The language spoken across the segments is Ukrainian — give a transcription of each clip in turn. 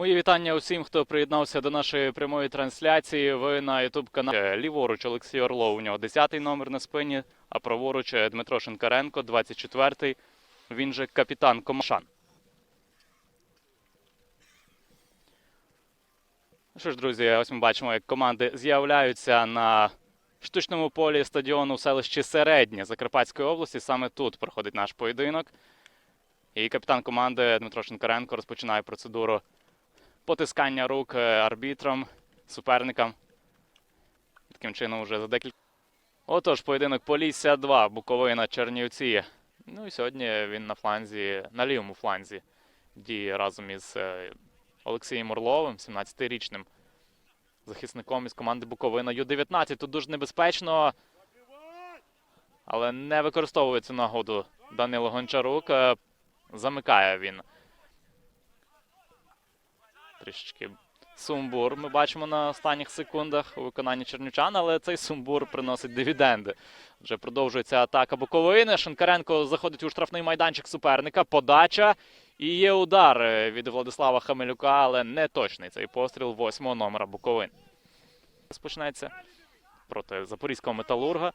Мої вітання усім, хто приєднався до нашої прямої трансляції. Ви на ютуб каналі ліворуч Олексій Орлов. У нього 10-й номер на спині, а праворуч е, Дмитро Шинкаренко, 24-й. Він же капітан Комашан. Ну Що ж, друзі, ось ми бачимо, як команди з'являються на штучному полі стадіону в селищі Середнє Закарпатської області. Саме тут проходить наш поєдинок. І капітан команди Дмитро Шинкаренко розпочинає процедуру потискання рук е, арбітрам, суперникам. Таким чином, вже за декілька. Отож, поєдинок Полісся 2, Буковина, Чернівці. Ну і сьогодні він на фланзі, на лівому фланзі діє разом із е, Олексієм Орловим, 17-річним захисником із команди Буковина Ю-19. Тут дуже небезпечно, але не використовує цю нагоду Данило Гончарук. Е, Замикає він трішечки сумбур. Ми бачимо на останніх секундах у виконанні чернівчан, але цей сумбур приносить дивіденди. Вже продовжується атака Буковини. Шинкаренко заходить у штрафний майданчик суперника. Подача. І є удар е, від Владислава Хамелюка, але не точний цей постріл восьмого номера Буковини. Розпочнеться проти запорізького металурга.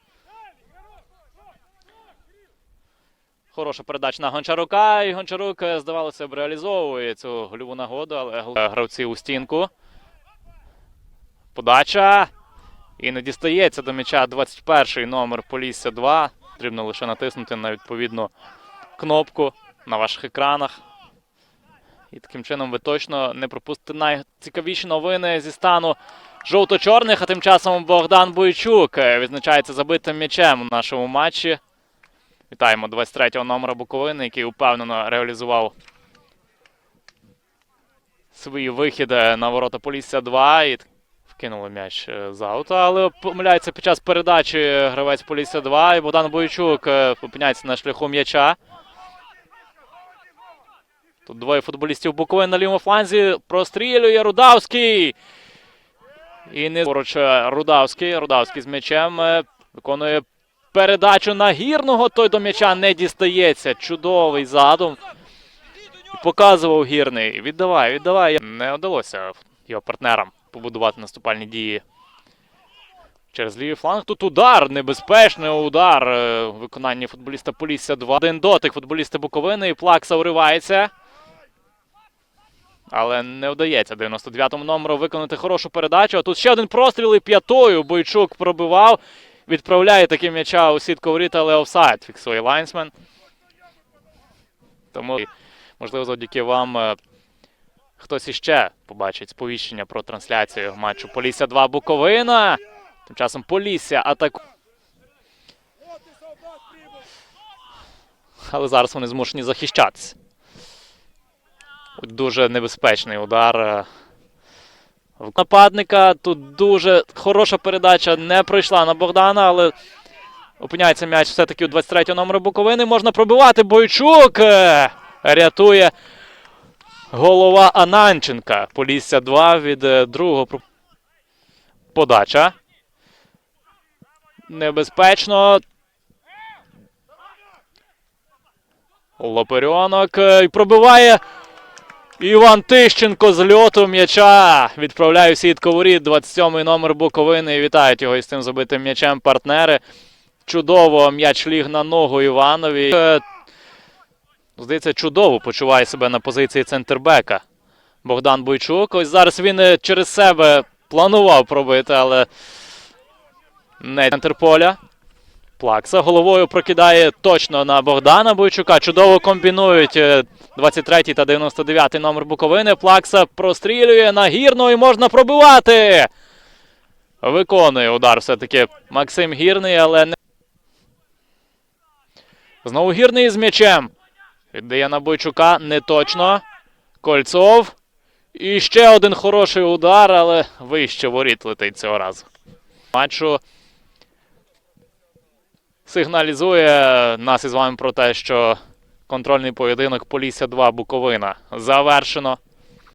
Хороша передача на Гончарука. І Гончарук, е, здавалося б, реалізовує цю гольову нагоду, але е, гравці у стінку. Подача. І не дістається до м'яча 21-й номер Полісся 2. Потрібно лише натиснути на відповідну кнопку на ваших екранах. І таким чином ви точно не пропустите найцікавіші новини зі стану жовто-чорних. А тим часом Богдан Бойчук е, відзначається забитим м'ячем у нашому матчі. Вітаємо 23-го номера Буковини, який упевнено реалізував свій вихід е, на ворота Полісся 2 і вкинули м'яч е, з аута, але помиляється під час передачі гравець Полісся 2 і Богдан Бойчук е, опиняється на шляху м'яча. Тут двоє футболістів Буковини на лівому фланзі прострілює Рудавський. І не поруч е, Рудавський. Рудавський з м'ячем виконує передачу на гірного. Той до м'яча не дістається. Чудовий задум. Показував гірний. Віддавай, віддавай. Не вдалося його партнерам побудувати наступальні дії. Через лівий фланг. Тут удар, небезпечний удар е, у виконанні футболіста Полісся 2. Один дотик футболіста Буковини. І Плакса уривається. Але не вдається 99-му номеру виконати хорошу передачу. А тут ще один простріл і п'ятою. Бойчук пробивав. Відправляє таки м'яча у сітку воріт, але офсайд фіксує лайнсмен. Тому, можливо, завдяки вам е, хтось іще побачить сповіщення про трансляцію матчу Полісся 2 Буковина. Тим часом Полісся атакує. Але зараз вони змушені захищатися. Дуже небезпечний удар. В нападника. Тут дуже хороша передача не пройшла на Богдана, але опиняється м'яч все-таки у 23-го номеру Буковини. Можна пробивати. Бойчук е, рятує голова Ананченка. Полісся 2 від е, другого. Подача. Небезпечно. Лоперіонок е, і пробиває. Іван Тищенко з льоту м'яча відправляє в сітку воріт 27-й номер Буковини. Вітають його із цим забитим м'ячем партнери. Чудово м'яч ліг на ногу Іванові. Е, Здається, чудово почуває себе на позиції центрбека. Богдан Бойчук. Ось зараз він е, через себе планував пробити, але не центр поля. Плакса головою прокидає точно на Богдана Бойчука. Чудово комбінують е, 23 та 99 номер Буковини. Плакса прострілює на гірну і можна пробивати. Виконує удар все-таки Максим Гірний, але не. Знову гірний з м'ячем. Віддає на Бойчука не точно. Кольцов. І ще один хороший удар, але вище воріт летить цього разу. Матчу сигналізує нас із вами про те, що контрольний поєдинок Полісся 2 Буковина завершено.